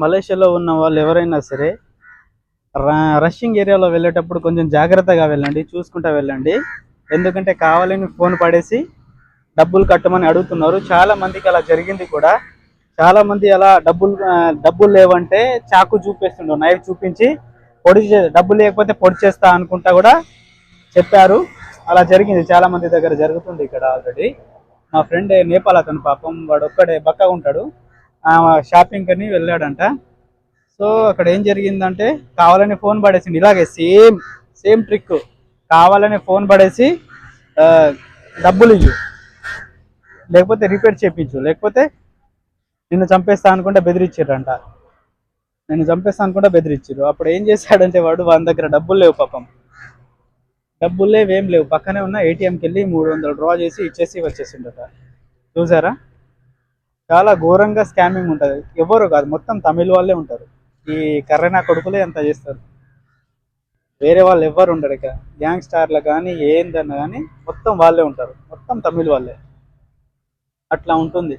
మలేషియాలో ఉన్న వాళ్ళు ఎవరైనా సరే ర- ఏరియాలో వెళ్ళేటప్పుడు కొంచెం జాగ్రత్తగా వెళ్ళండి చూసుకుంటా వెళ్ళండి. ఎందుకంటే కావాలని ఫోన్ పడేసి డబ్బులు కట్టమని అడుగుతున్నారు. చాలా మందికి అలా జరిగింది కూడా. చాలా మంది అలా డబ్బులు డబ్బులు లేవంటే చాకు చూపిస్తుండ్రు. నైఫ్ చూపించి పొడి డబ్బులు లేకపోతే పొడి చేస్తా అనుకుంటా కూడా చెప్పారు. అలా జరిగింది. చాలా మంది దగ్గర జరుగుతుంది ఇక్కడ ఆల్రెడీ మా ఫ్రెండ్ నేపాల్ అతను పాపం వాడు ఒక్కడే బక్కగా ఉంటాడు. షాపింగ్ అని వెళ్ళాడంట. సో అక్కడ ఏం జరిగిందంటే కావాలని ఫోన్ పడేసింది ఇలాగే సేమ్ సేమ్ ట్రిక్ కావాలని ఫోన్ పడేసి డబ్బులు ఇవ్వు లేకపోతే రిపేర్ చేయించు లేకపోతే నిన్ను చంపేస్తా అనుకుంటే బెదిరించారంట నేను చంపేస్తా అనుకుంటే బెదిరించారు అప్పుడు ఏం చేశాడంటే వాడు వాని దగ్గర డబ్బులు లేవు పాపం. డబ్బులు లేవు ఏం లేవు. పక్కనే ఉన్న ఏటీఎంకి వెళ్ళి మూడు వందలు డ్రా చేసి ఇచ్చేసి వచ్చేసిండట. చూసారా? చాలా ఘోరంగా స్కామింగ్ ఉంటుంది. ఎవరు కాదు మొత్తం తమిళ వాళ్ళే ఉంటారు. ఈ కర్రైనా కొడుకులే అంత చేస్తారు? వేరే వాళ్ళు ఎవ్వరు ఉండరు ఇక. గ్యాంగ్ స్టార్లు కానీ ఏందన్నా కానీ మొత్తం వాళ్ళే ఉంటారు. మొత్తం తమిళ వాళ్ళే. అట్లా ఉంటుంది.